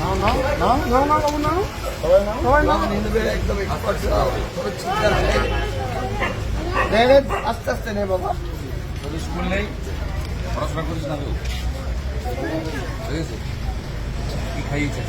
নাও নাও নাও নাও নাও বাবু নাও সবাই নাও সবাই আস্তে আস্তে নে বাবা তোর পড়াশোনা করিস না তুই খাইয়েছিস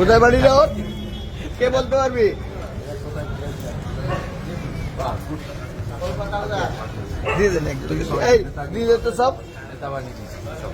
কোথায় বাড়ি যাও? কে বলতে পারবি? দিয়ে দেন একটু এই, দিয়ে দে তো সব নেতা বানিয়ে দিয়েছি সব।